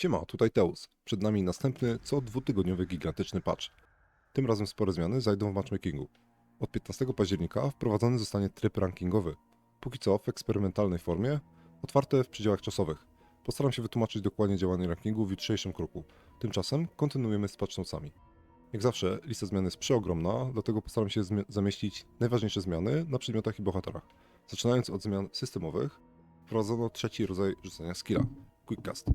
Siema, tutaj Teus. Przed nami następny, co dwutygodniowy gigantyczny patch. Tym razem spore zmiany zajdą w matchmakingu. Od 15 października wprowadzony zostanie tryb rankingowy. Póki co w eksperymentalnej formie, otwarte w przedziałach czasowych. Postaram się wytłumaczyć dokładnie działanie rankingu w jutrzejszym kroku. Tymczasem kontynuujemy z patch notesami. Jak zawsze lista zmian jest przeogromna, dlatego postaram się zamieścić najważniejsze zmiany na przedmiotach i bohaterach. Zaczynając od zmian systemowych, wprowadzono trzeci rodzaj rzucania skilla – Quick Cast.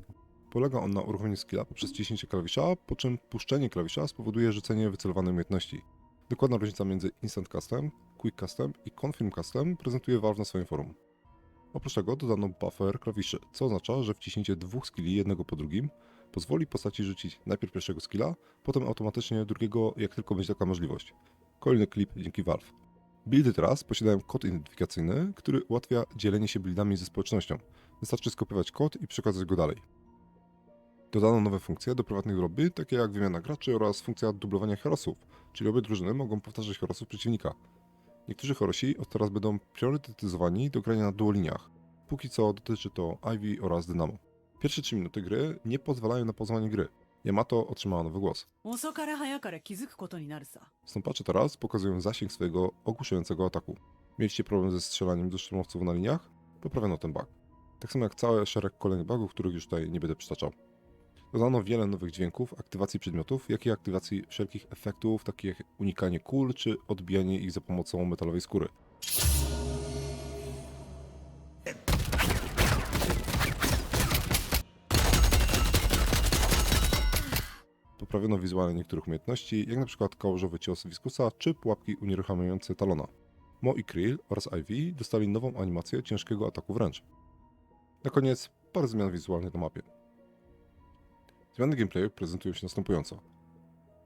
Polega on na uruchomieniu skilla poprzez wciśnięcie klawisza, po czym puszczenie klawisza spowoduje rzucenie wycelowanej umiejętności. Dokładna różnica między Instant Castem, Quick Castem i Confirm Castem prezentuje Valve na swoim forum. Oprócz tego dodano buffer klawiszy, co oznacza, że wciśnięcie dwóch skilli jednego po drugim pozwoli postaci rzucić najpierw pierwszego skilla, potem automatycznie drugiego, jak tylko będzie taka możliwość. Kolejny klip dzięki Valve. Buildy teraz posiadają kod identyfikacyjny, który ułatwia dzielenie się buildami ze społecznością. Wystarczy skopiować kod i przekazać go dalej. Dodano nowe funkcje do prywatnych lobby, takie jak wymiana graczy oraz funkcja dublowania herosów, czyli obie drużyny mogą powtarzać herosów przeciwnika. Niektórzy horosi od teraz będą priorytetyzowani do grania na duoliniach. Póki co dotyczy to Ivy oraz Dynamo. Pierwsze 3 minuty gry nie pozwalają na poznanie gry. Yamato otrzymała nowy głos. Stąpacze teraz pokazują zasięg swojego ogłuszającego ataku. Mieliście problem ze strzelaniem do szturmowców na liniach? Poprawiono ten bug. Tak samo jak cały szereg kolejnych bugów, których już tutaj nie będę przytaczał. Dodano wiele nowych dźwięków, aktywacji przedmiotów, jak i aktywacji wszelkich efektów, takich jak unikanie kul czy odbijanie ich za pomocą metalowej skóry. Poprawiono wizualnie niektórych umiejętności, jak przykład kałużowy cios Viskusa czy pułapki unieruchamiające Talona. Mo i Krill oraz Ivy dostali nową animację ciężkiego ataku wręcz. Na koniec parę zmian wizualnych na mapie. Zmiany gameplayu prezentują się następująco.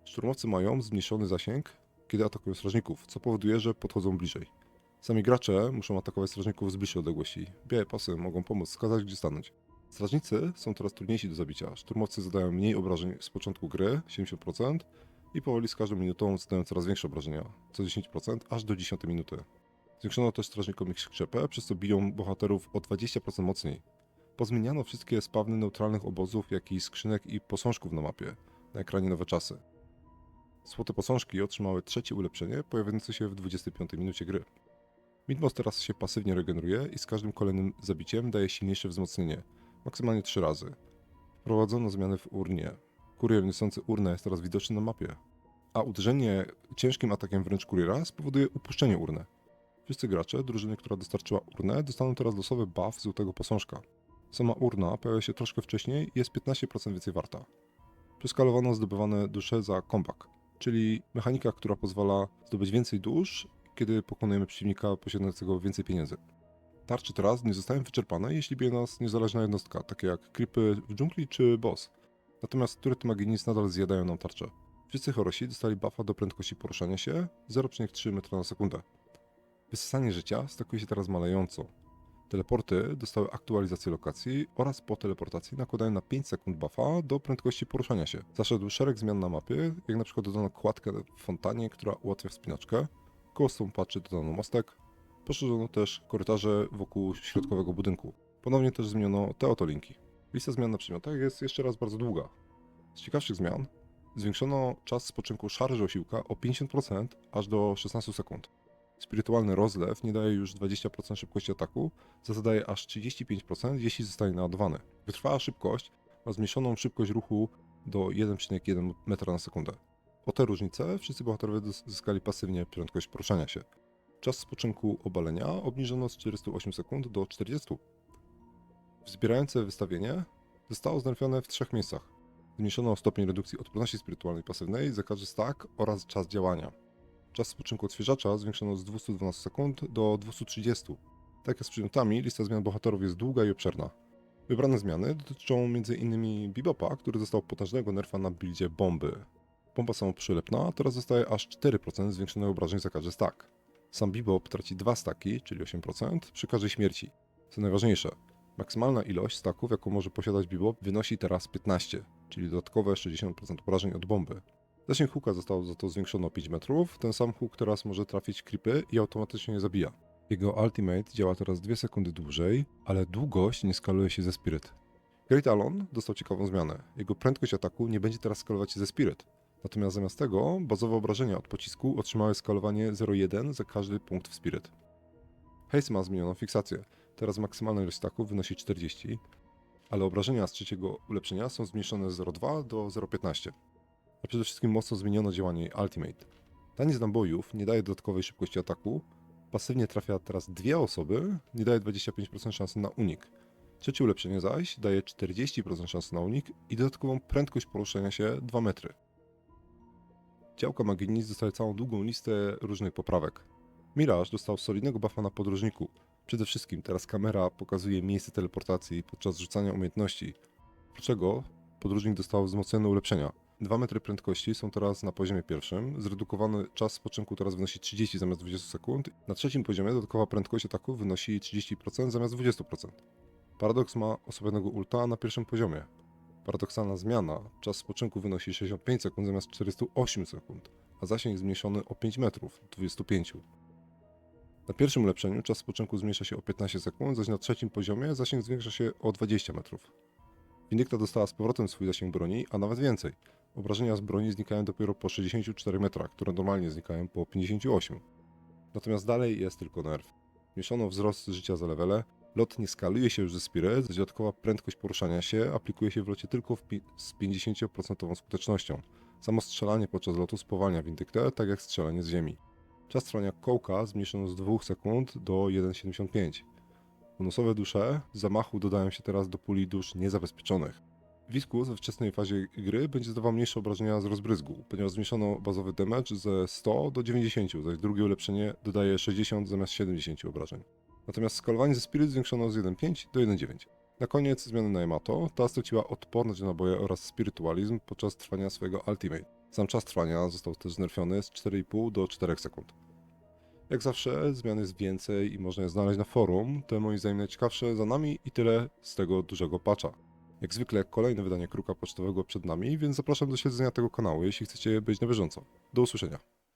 Szturmowcy mają zmniejszony zasięg, kiedy atakują strażników, co powoduje, że podchodzą bliżej. Sami gracze muszą atakować strażników z bliższej odległości. Białe pasy mogą pomóc wskazać, gdzie stanąć. Strażnicy są coraz trudniejsi do zabicia. Szturmowcy zadają mniej obrażeń z początku gry, 70%, i powoli z każdą minutą zadają coraz większe obrażenia, co 10%, aż do 10 minuty. Zwiększono też strażnikom ich skrzepę, przez co biją bohaterów o 20% mocniej. Pozmieniano wszystkie spawny neutralnych obozów, jak i skrzynek i posążków na mapie. Na ekranie nowe czasy. Złote posążki otrzymały trzecie ulepszenie, pojawiające się w 25 minucie gry. Midmost teraz się pasywnie regeneruje i z każdym kolejnym zabiciem daje silniejsze wzmocnienie, maksymalnie 3 razy. Wprowadzono zmiany w urnie. Kurier niosący urnę jest teraz widoczny na mapie, a uderzenie ciężkim atakiem wręcz kuriera spowoduje upuszczenie urny. Wszyscy gracze drużyny, która dostarczyła urnę, dostaną teraz losowy buff złotego posążka. Sama urna pojawia się troszkę wcześniej i jest 15% więcej warta. Przeskalowano zdobywane dusze za comeback, czyli mechanika, która pozwala zdobyć więcej dusz, kiedy pokonujemy przeciwnika posiadającego więcej pieniędzy. Tarcze teraz nie zostają wyczerpane, jeśli bije nas niezależna jednostka, takie jak creepy w dżungli czy boss. Natomiast turety magii nadal zjadają nam tarczę. Wszyscy chorosi dostali buffa do prędkości poruszania się 0,3 m na sekundę. Wysysanie życia stakuje się teraz malejąco. Teleporty dostały aktualizację lokacji oraz po teleportacji nakładają na 5 sekund buffa do prędkości poruszania się. Zaszedł szereg zmian na mapie, jak na przykład dodano kładkę w fontanie, która ułatwia wspinaczkę, koło stąpaczy dodano mostek, poszerzono też korytarze wokół środkowego budynku. Ponownie też zmieniono te oto linki. Lista zmian na przedmiotach jest jeszcze raz bardzo długa. Z ciekawszych zmian zwiększono czas spoczynku szarży osiłka o 50% aż do 16 sekund. Spirytualny rozlew nie daje już 20% szybkości ataku, za to daje aż 35%, jeśli zostanie naładowany. Wytrwała szybkość ma zmniejszoną szybkość ruchu do 1,1 m na sekundę. O te różnice wszyscy bohaterowie zyskali pasywnie prędkość poruszania się. Czas spoczynku obalenia obniżono z 48 sekund do 40. Wzbierające wystawienie zostało znerfione w trzech miejscach. Zmniejszono stopień redukcji odporności spirytualnej pasywnej za każdy stack oraz czas działania. Czas spoczynku odświeżacza zwiększono z 212 sekund do 230. Tak jak z przedmiotami, lista zmian bohaterów jest długa i obszerna. Wybrane zmiany dotyczą m.in. Bebopa, który dostał potężnego nerfa na buildzie bomby. Bomba samoprzylepna teraz dostaje aż 4% zwiększonych obrażeń za każdy stack. Sam Bebop traci 2 staki, czyli 8%, przy każdej śmierci. Co najważniejsze, maksymalna ilość staków, jaką może posiadać Bebop, wynosi teraz 15, czyli dodatkowe 60% obrażeń od bomby. Zasięg huka został za to zwiększony o 5 metrów, ten sam huk teraz może trafić creepy i automatycznie je zabija. Jego ultimate działa teraz 2 sekundy dłużej, ale długość nie skaluje się ze spiryt. Great Alon dostał ciekawą zmianę. Jego prędkość ataku nie będzie teraz skalować się ze Spirit. Natomiast zamiast tego, bazowe obrażenia od pocisku otrzymały skalowanie 0,1 za każdy punkt w Spirit. Haze ma zmienioną fiksację. Teraz maksymalna ilość ataków wynosi 40, ale obrażenia z trzeciego ulepszenia są zmniejszone z 0,2 do 0,15. A przede wszystkim mocno zmieniono działanie Ultimate. Taniec nabojów nie daje dodatkowej szybkości ataku, pasywnie trafia teraz dwie osoby, nie daje 25% szansy na unik. Trzecie ulepszenie zaś daje 40% szansy na unik i dodatkową prędkość poruszania się 2 metry. Działka Maginis dostaje całą długą listę różnych poprawek. Mirage dostał solidnego buffa na podróżniku. Przede wszystkim teraz kamera pokazuje miejsce teleportacji podczas rzucania umiejętności. Oprócz podróżnik dostał wzmocnione ulepszenia. 2 metry prędkości są teraz na poziomie pierwszym, zredukowany czas spoczynku teraz wynosi 30 zamiast 20 sekund. Na trzecim poziomie dodatkowa prędkość ataku wynosi 30% zamiast 20%. Paradoks ma osobionego ulta na pierwszym poziomie. Paradoksalna zmiana, czas spoczynku wynosi 65 sekund zamiast 48 sekund, a zasięg zmniejszony o 5 metrów, 25. Na pierwszym ulepszeniu czas spoczynku zmniejsza się o 15 sekund, zaś na trzecim poziomie zasięg zwiększa się o 20 metrów. Windykta dostała z powrotem swój zasięg broni, a nawet więcej. Obrażenia z broni znikają dopiero po 64 metrach, które normalnie znikają po 58. Natomiast dalej jest tylko nerw. Mieszono wzrost życia za levele, lot nie skaluje się już ze Spirit, dodatkowa prędkość poruszania się aplikuje się w locie tylko w z 50% skutecznością. Samo strzelanie podczas lotu spowalnia Windyktę, tak jak strzelanie z ziemi. Czas trwania kołka zmniejszono z 2 sekund do 1,75. Bonusowe dusze z zamachu dodają się teraz do puli dusz niezabezpieczonych. Wiskus we wczesnej fazie gry będzie zdawał mniejsze obrażenia z rozbryzgu, ponieważ zmniejszono bazowy damage ze 100 do 90, zaś drugie ulepszenie dodaje 60 zamiast 70 obrażeń. Natomiast skalowanie ze Spirit zwiększono z 1.5 do 1.9. Na koniec zmiany na Yamato, ta straciła odporność na naboje oraz spiritualizm podczas trwania swojego Ultimate. Sam czas trwania został też znerfiony z 4,5 do 4 sekund. Jak zawsze, zmian jest więcej i można je znaleźć na forum, te moim zdaniem najciekawsze za nami i tyle z tego dużego patcha. Jak zwykle kolejne wydanie Kruka Pocztowego przed nami, więc zapraszam do śledzenia tego kanału, jeśli chcecie być na bieżąco. Do usłyszenia.